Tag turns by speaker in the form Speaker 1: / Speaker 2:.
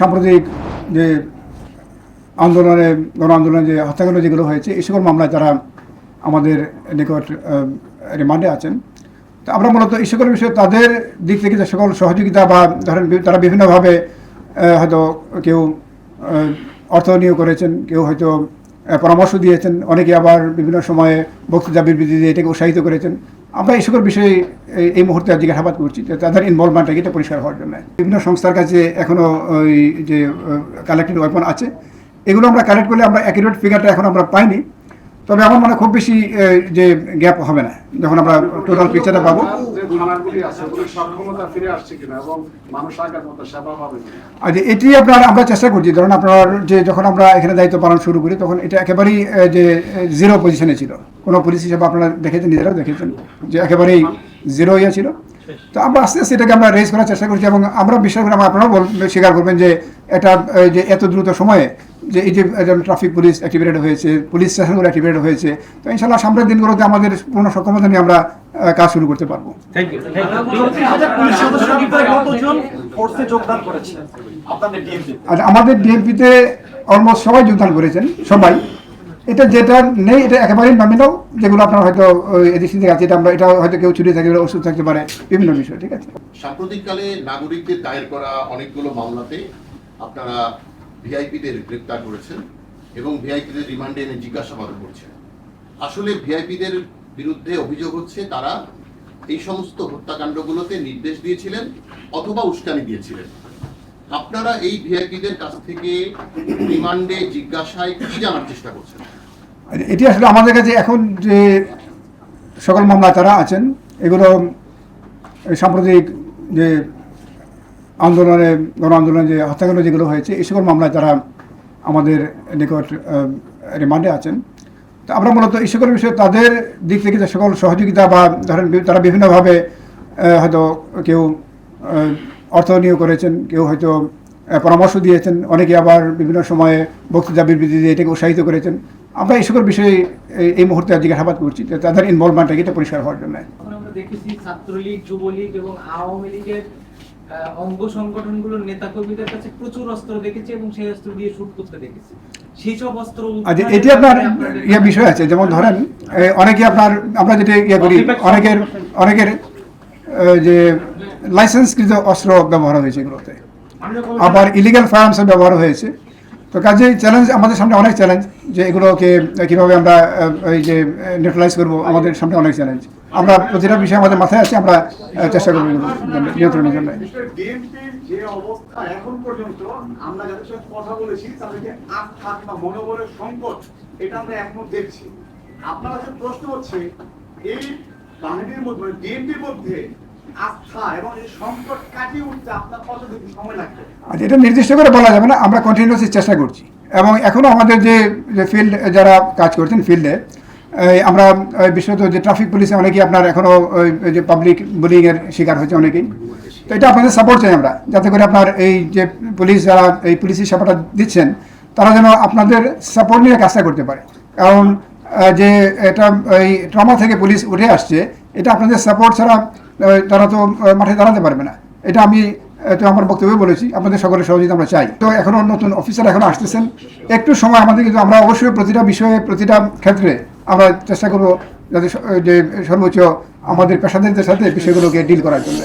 Speaker 1: সাম্প্রতিক যে আন্দোলনে, গণ আন্দোলনে যে হত্যাকাণ্ড যেগুলো হয়েছে, এই সকল মামলায় তারা আমাদের নিকট রিমান্ডে আছেন। তো আমরা মূলত এই সকল বিষয়ে তাদের দিক থেকে যে সকল সহযোগিতা বা ধরেন তারা বিভিন্নভাবে হয়তো কেউ অর্থ নিয়োগ করেছেন, কেউ হয়তো পরামর্শ দিয়েছেন। অনেকে আবার বিভিন্ন সময়ে বক্তৃতা বিবৃতি দিয়ে এটাকে উৎসাহিত করেছেন। আমরা এই সকল বিষয়ে এই- মুহূর্তে জিজ্ঞাসাবাদ করছি যে তাদের ইনভলভমেন্টটা এটা পরিষ্কার হওয়ার জন্য। বিভিন্ন সংস্থার কাছে এখনও ওই যে কালেক্টেড ওয়েপন আছে। এগুলো আমরা কালেক্ট করলে আমরা অ্যাকিউরেট ফিগারটা এখন আমরা পাইনি। তবে আমার মনে খুব বেশি যে গ্যাপ হবে না। যখন আমরা টোটাল পিকচারটা পাবো।
Speaker 2: যে
Speaker 1: এটি আপনার আমরা চেষ্টা করছি। ধরুন আপনার যে যখন আমরা এখানে দায়িত্ব পালন শুরু করি তখন এটা একেবারেই যে জিরো পজিশনে ছিল। কোনো পুলিশ হিসাবে আপনারা দেখেছেন নিজেরাও দেখেছেন যে একেবারেই জিরো ইয়ে ছিল। তো আমরা আস্তে আস্তে এটাকে আমরা রেজ করার চেষ্টা করছি এবং আমরা বিশ্বাস করি আমরা আপনারাও স্বীকার করবেন যে এটা যে এত দ্রুত সময়ে যে এই যে ট্রাফিক পুলিশ অ্যাক্টিভেটেড হয়েছে পুলিশ স্টেশনগুলো অ্যাক্টিভেটেড হয়েছে তো ইনশাল্লাহ সামনের দিনগুলোতে আমাদের পূর্ণ সক্ষমতা নিয়ে আমরা কাজ শুরু করতে পারব। আর আমাদের ডিএমপিতে অলমোস্ট সবাই যোগদান করেছেন সবাই। এটা যেটা নেই, এটা একেবারেই নমিনাল যেগুলো আপনার হয়তো, ওই থেকে আছে এটা আমরা, এটা হয়তো কেউ থাকতে পারে ওষুধ থাকতে পারে, বিভিন্ন বিষয়, ঠিক আছে?
Speaker 3: সাম্প্রতিককালে নাগরিকদের দায়ের করা অনেকগুলো মামলাতে আপনারা ভিআইপিদের গ্রেপ্তার করেছেন এবং ভিআইপিদের রিমান্ডে এনে জিজ্ঞাসাবাদ করছেন। আসলে ভিআইপিদের বিরুদ্ধে অভিযোগ হচ্ছে তারা এই সমস্ত হত্যাকাণ্ডগুলোতে নির্দেশ দিয়েছিলেন অথবা উস্কানি দিয়েছিলেন। আপনারা এই ভিআইপিদের কাছ থেকে রিমান্ডে জিজ্ঞাসায় কি জানার চেষ্টা করছেন?
Speaker 1: এটি আসলে আমাদের কাছে এখন যে সকল মামলা তারা আছেন, এগুলো সাম্প্রতিক যে আন্দোলনে, গণ আন্দোলনে যে হত্যাকাণ্ড যেগুলো হয়েছে এই সকল মামলায় তারা আমাদের নিকট রিমান্ডে আছেন। তো আমরা মূলত এই সকল বিষয়ে তাদের দিক থেকে যে সকল সহযোগিতা বা ধরেন তারা বিভিন্নভাবে হয়তো কেউ আহ, অর্থ নিয়োগ করেছেন কেউ হয়তো পরামর্শ দিয়েছেন অনেকে আবার বিভিন্ন সময়ে বক্তৃতা বিবৃতি দিয়ে এটাকে উৎসাহিত করেছেন। আমরা এই সকল বিষয়ে এই- মুহূর্তে জিজ্ঞাসাবাদ করছি যে তাদের ইনভলভমেন্টটা এটা পরিষ্কার হওয়ার জন্য।
Speaker 4: আমরা দেখেছি ছাত্রলীগ যুবলীগ এবং আওয়ামী লীগের অঙ্গ সংগঠনগুলোর নেতা কর্মীদের কাছে প্রচুর অস্ত্র দেখেছি এবং সেই অস্ত্র দিয়ে শুট করতে দেখেছি। সেই সব অস্ত্র
Speaker 1: আচ্ছা এটি আপনার ইয়ে বিষয় আছে যেমন ধরেন এ, অনেকে আপনার আমরা যেটা ইয়ে করি অনেকের অনেকের যে লাইসেন্সকৃত অস্ত্র ব্যবহার হয়েছে এগুলোতে। আবার ইলিগাল ফায়ার্মসের ব্যবহার হয়েছে। তো কাজে চ্যালেঞ্জ আমাদের সামনে অনেক চ্যালেঞ্জ যে এগুলোকে কীভাবে আমরা এই যে নিউট্রালাইজ করব, আমাদের সামনে অনেক চ্যালেঞ্জ আমরা প্রতিটা বিষয় আমাদের মাথায় আছে, আমরা চেষ্টা করব নিয়ন্ত্রণের জন্য।
Speaker 2: আপনার কাছে প্রশ্ন হচ্ছে এই বাহিনীর মধ্যে ডিএমপির মধ্যে
Speaker 1: আচ্ছা এটা নির্দিষ্ট করে বলা যাবে না, আমরা কন্টিনিউসলি চেষ্টা করছি। এবং এখনও আমাদের যে ফিল্ড যারা কাজ করছেন ফিল্ডে আমরা বিশেষত যে ট্রাফিক পুলিশে অনেকেই আপনার এখনও যে পাবলিক বুলিংয়ের শিকার হয়েছে অনেকেই। তো এটা আপনাদের সাপোর্ট চাই আমরা, যাতে করে আপনার এই যে পুলিশ যারা এই পুলিশি সেবাটা দিচ্ছেন, তারা যেন আপনাদের সাপোর্ট নিয়ে কাজটা করতে পারে। কারণ যে এটা, এই ট্রমা থেকে পুলিশ উঠে আসছে, এটা আপনাদের সাপোর্ট ছাড়া তারা তো মাঠে দাঁড়াতে পারবে না। এটা আমি তো আমার বক্তব্যে বলেছি, আপনাদের সকলের সহযোগিতা আমরা চাই। তো এখনও নতুন অফিসার এখন আসতেছেন। একটু সময় আমাদের, কিন্তু আমরা অবশ্যই প্রতিটা বিষয়ে, প্রতিটা ক্ষেত্রে আমরা চেষ্টা করব যাতে যে সর্বোচ্চ আমাদের পেশাদারদের সাথে বিষয়গুলোকে ডিল করার জন্য।